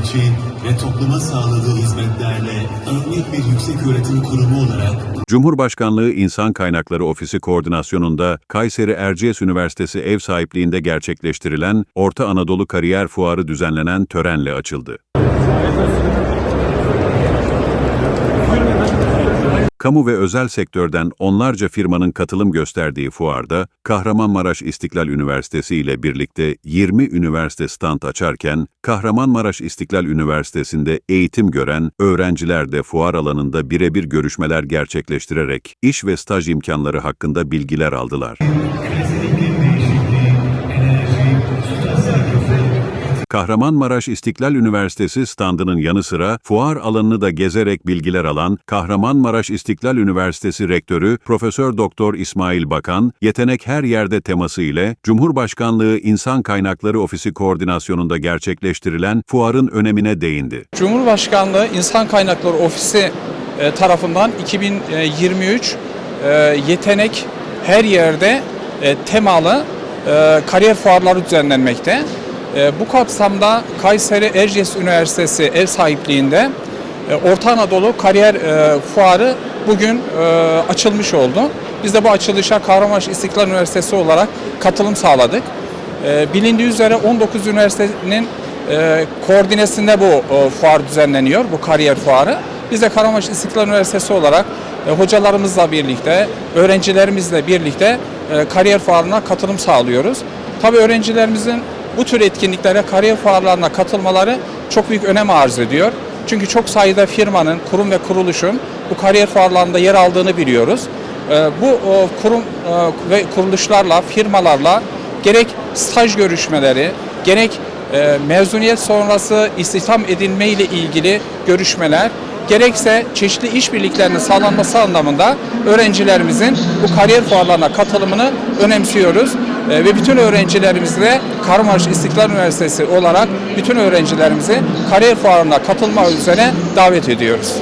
eğitimci ve topluma sağladığı hizmetlerle örnek bir yüksek öğretim kurumu olarak Cumhurbaşkanlığı İnsan Kaynakları Ofisi koordinasyonunda Kayseri Erciyes Üniversitesi ev sahipliğinde gerçekleştirilen Orta Anadolu Kariyer Fuarı düzenlenen törenle açıldı. Kamu ve özel sektörden onlarca firmanın katılım gösterdiği fuarda, Kahramanmaraş İstiklal Üniversitesi ile birlikte 20 üniversite stand açarken, Kahramanmaraş İstiklal Üniversitesi'nde eğitim gören öğrenciler de fuar alanında birebir görüşmeler gerçekleştirerek iş ve staj imkanları hakkında bilgiler aldılar. Kahramanmaraş İstiklal Üniversitesi standının yanı sıra fuar alanını da gezerek bilgiler alan Kahramanmaraş İstiklal Üniversitesi Rektörü Profesör Doktor İsmail Bakan, yetenek her yerde teması ile Cumhurbaşkanlığı İnsan Kaynakları Ofisi koordinasyonunda gerçekleştirilen fuarın önemine değindi. Cumhurbaşkanlığı İnsan Kaynakları Ofisi e, tarafından 2023 e, yetenek her yerde e, temalı kariyer fuarları düzenlenmekte. E, Bu kapsamda Kayseri Erciyes Üniversitesi ev sahipliğinde e, Orta Anadolu Kariyer e, Fuarı bugün e, açılmış oldu. Biz de bu açılışa Kahramanmaraş İstiklal Üniversitesi olarak katılım sağladık. Bilindiği üzere 19 üniversitenin koordinesinde bu fuar düzenleniyor, bu kariyer fuarı. Biz de Kahramanmaraş İstiklal Üniversitesi olarak hocalarımızla birlikte, öğrencilerimizle birlikte kariyer fuarına katılım sağlıyoruz. Tabii öğrencilerimizin bu tür etkinliklere, kariyer fuarlarına katılmaları çok büyük önem arz ediyor. Çünkü çok sayıda firmanın, kurum ve kuruluşun bu kariyer fuarlarında yer aldığını biliyoruz. E, Bu kurum e, ve kuruluşlarla, firmalarla gerek staj görüşmeleri, gerek e, mezuniyet sonrası istihdam edilme ile ilgili görüşmeler, gerekse çeşitli işbirliklerinin sağlanması anlamında öğrencilerimizin bu kariyer fuarlarına katılımını önemsiyoruz. E, ve bütün öğrencilerimizle Kahramanmaraş İstiklal Üniversitesi olarak bütün öğrencilerimizi kariyer fuarına katılma üzere davet ediyoruz.